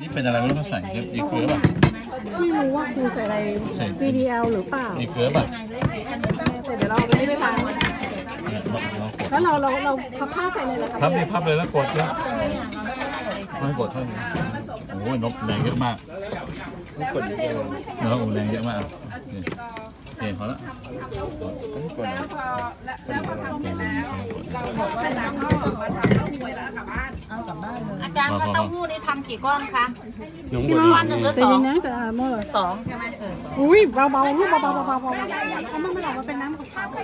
นี่เป็นอะไรไม่รู้เขาใส่ครับดีเกลือป่ะไม่รู้ว่าครูใส่อะไรใส่ GDL หรือเปล่าดีเกลือป่ะเดี๋ยวเราไม่ได้ไปทานเนี่ยลองลองกดแล้วเราเราเราพับผ้าใส่เลยเหรอคะพับนี่พับเลยแล้วกดเลยไม่กดเท่านี้โอ้ยนกแรงเยอะมากกดเดียวเนื้อโอ้แรงเยอะมากนี่โอเคพอละกดอาจา รย์ก็เต้าหู้นี่ทำกี่ก้อนคะพี่น้องวันหนึ่งหรือใจสอเย็งนนะจะอ่านหมดเลยสองใช่ไหมเอออุ้ยเบาเบาๆลูกเบาเบาเบาเบาเบาเอามันไม่ออกมาเป็นน้ำขาวๆ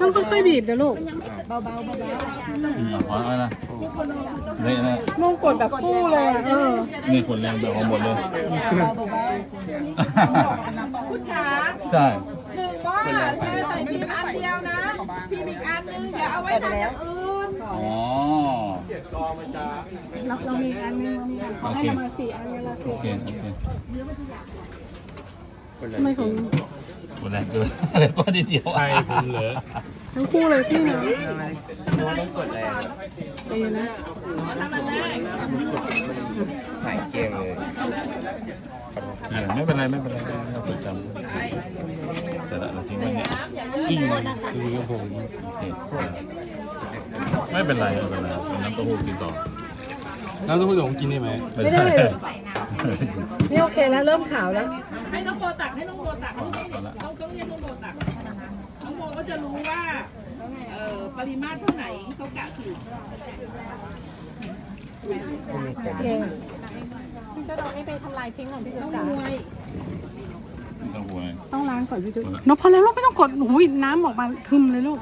ต้องค่อยๆบีบเดี๋ยวลูกอืมพอแล้วนะเละนะมงกดแบบฟู่เลยอะเออนี่กดแรงแบบของหมดเลยใช่หนึ่งว่าเธอใส่พิมพ์อันเดียวนะพิมพ์อีกอันนึงอย่าเอาไว้ทำอย่างอื่น อ๋อ เราเรามีอันนึงเรามีอันเขา ให้เรามาสี่อันเนี่ยเราโอสี่เคโอเคทำไมของกดแรงเกินอะไรก็นิดเดียวใช่ผมเหลือทั้งคู่เลยพี่นะต้องกดแรงใจเย็นนะหายเกลี้ยงเลยเออไม่เป็นไรไม่เป็นไรเราจดจำเสร็จแล้วเราทิ้งไว้เนี่ยที่อยู่อยู่กับผมโอเคไม่เป็นไรไม่เป็นไรเป็นน้ำเต้าหู้กินต่อ แล้วต้องพูดผมกินได้ไหมไม่ได้เลยนี่โอเคแล้วเริ่มขาวแล้ว ให้น้องโบตักให้น้องโบตักเอาละต้องต้องเรียกน้องโบตักน้องโบก็จะรู้ว่าเอ่อปริมาตรเท่าไหร่เขากะถูกเก่งพี่จะเอาไม่ไปทำลายทิ้งของพี่จุ๊จ๋าไว้ไม่ต้องห่วงต้องล้างก่อนพี่จุ๊นพอแล้วลูกไม่ต้องกดหูยน้ำออกมาทึมเลยลูก